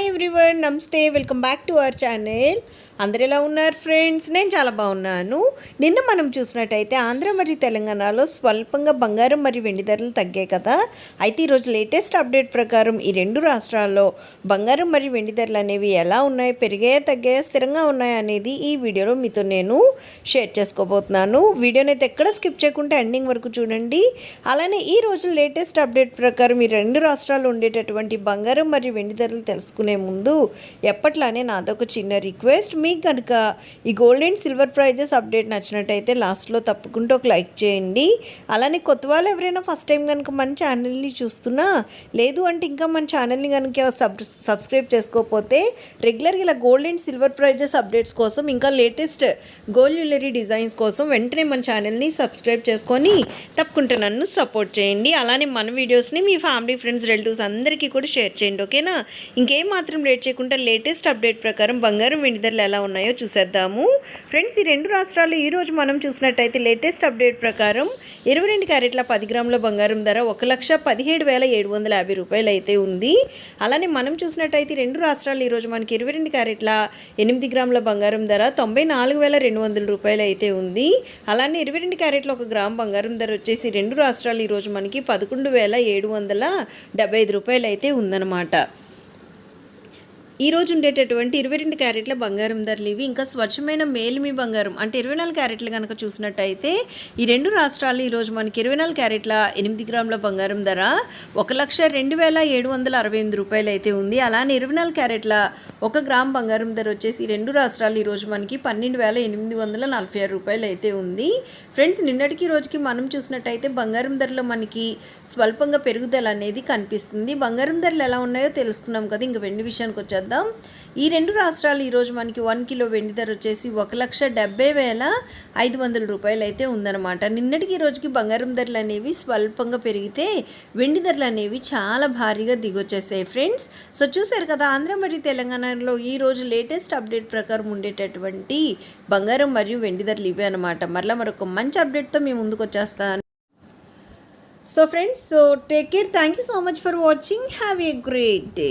Hi everyone నమస్తే welcome back to our channel అందరు ఎలా ఉన్నారు ఫ్రెండ్స్ నేను చాలా బాగున్నాను. నిన్న మనం చూసినట్టయితే ఆంధ్ర మరియు తెలంగాణలో స్వల్పంగా బంగారం మరియు వెండి ధరలు తగ్గాయి కదా. అయితే ఈరోజు లేటెస్ట్ అప్డేట్ ప్రకారం ఈ రెండు రాష్ట్రాల్లో బంగారం మరియు వెండి ధరలు అనేవి ఎలా ఉన్నాయి పెరిగాయా తగ్గాయా స్థిరంగా ఉన్నాయా అనేది ఈ వీడియోలో మీతో నేను షేర్ చేసుకోబోతున్నాను. వీడియోని అయితే ఎక్కడ స్కిప్ చేయకుండా ఎండింగ్ వరకు చూడండి. అలానే ఈ రోజు లేటెస్ట్ అప్డేట్ ప్రకారం ఈ రెండు రాష్ట్రాల్లో ఉండేటటువంటి బంగారం మరియు వెండి ధరలు తెలుసుకునే ముందు ఎప్పట్లానే నాదొక చిన్న రిక్వెస్ట్. మీకు కనుక ఈ gold and silver prices update నచ్చినట్టయితే లాస్ట్లో తప్పకుండా ఒక లైక్ చేయండి. అలానే కొత్త వాళ్ళు ఎవరైనా ఫస్ట్ టైం కనుక మన ఛానల్ని చూస్తున్నా లేదు అంటే ఇంకా మన ఛానల్ని కనుక సబ్ సబ్స్క్రైబ్ చేసుకోకపోతే రెగ్యులర్గా ఇలా gold and silver prices updates కోసం ఇంకా లేటెస్ట్ గోల్డ్ జ్యువెలరీ డిజైన్స్ కోసం వెంటనే మన ఛానల్ని సబ్స్క్రైబ్ చేసుకొని తప్పకుండా నన్ను సపోర్ట్ చేయండి. అలానే మన వీడియోస్ని మీ ఫ్యామిలీ ఫ్రెండ్స్ రిలేటివ్స్ అందరికీ కూడా షేర్ చేయండి ఓకేనా? ఇంకేం మాత్రం లేట్ చేయకుండా లేటెస్ట్ అప్డేట్ ప్రకారం బంగారం వెండి ధరలు ఎలా ఉన్నాయో చూసేద్దాము. ఫ్రెండ్స్ ఈ రెండు రాష్ట్రాలు ఈరోజు మనం చూసినట్టయితే లేటెస్ట్ అప్డేట్ ప్రకారం ఇరవై రెండు క్యారెట్ల పది గ్రాముల బంగారం ధర ఒక లక్ష పదిహేడు వేల ఏడు వందల యాభై రూపాయలు అయితే ఉంది. అలానే మనం చూసినట్టయితే రెండు రాష్ట్రాలు ఈరోజు మనకి ఇరవై రెండు క్యారెట్ల ఎనిమిది గ్రాముల బంగారం ధర తొంభై నాలుగు వేల రెండు వందల రూపాయలు అయితే ఉంది. అలానే ఇరవై రెండు క్యారెట్ల ఒక గ్రామ్ బంగారం ధర వచ్చేసి రెండు రాష్ట్రాలు ఈరోజు మనకి పదకొండు వేల ఏడు వందల డెబ్బై ఐదు రూపాయలు అయితే ఉందన్నమాట. ఈరోజు ఉండేటటువంటి ఇరవై రెండు క్యారెట్ల బంగారం ధరలు ఇవి. ఇంకా స్వచ్ఛమైన మేలిమి బంగారం. అంటే ఇరవై నాలుగు క్యారెట్లు కనుక చూసినట్టయితే ఈ రెండు రాష్ట్రాలు ఈరోజు మనకి ఇరవై నాలుగు క్యారెట్ల ఎనిమిది గ్రాముల బంగారం ధర ఒక లక్ష రెండు వేల ఏడు వందల అరవై ఎనిమిది రూపాయలు అయితే ఉంది. అలానే ఇరవై నాలుగు క్యారెట్ల ఒక గ్రామ్ బంగారం ధర వచ్చేసి ఈ రెండు రాష్ట్రాలు ఈరోజు మనకి పన్నెండు వేల ఎనిమిది వందల నలభై ఆరు రూపాయలు అయితే ఉంది. ఫ్రెండ్స్ నిన్నటికి రోజుకి మనం చూసినట్టయితే బంగారం ధరలో మనకి స్వల్పంగా పెరుగుదల అనేది కనిపిస్తుంది. బంగారం ధరలు ఎలా ఉన్నాయో తెలుసుకున్నాం కదా. ఇంక వెండి విషయానికి వచ్చేద్దాం. ఈ రెండు రాష్ట్రాలు ఈరోజు మనకి వన్ కిలో వెండి ధర వచ్చేసి ఒక లక్ష డెబ్బై వేల ఐదు వందల రూపాయలు అయితే ఉందన్నమాట. నిన్నటికి ఈ రోజుకి బంగారం ధరలు అనేవి స్వల్పంగా పెరిగితే వెండి ధరలు అనేవి చాలా భారీగా దిగొచ్చేసాయి ఫ్రెండ్స్. సో చూసారు కదా ఆంధ్ర మరియు తెలంగాణలో ఈ రోజు లేటెస్ట్ అప్డేట్ ప్రకారం ఉండేటటువంటి బంగారం మరియు వెండి ధరలు ఇవే అనమాట మరలా మరొక మంచి అప్డేట్తో మేము ముందుకు వచ్చేస్తాను. So friends so take care thank you so much for watching have a great day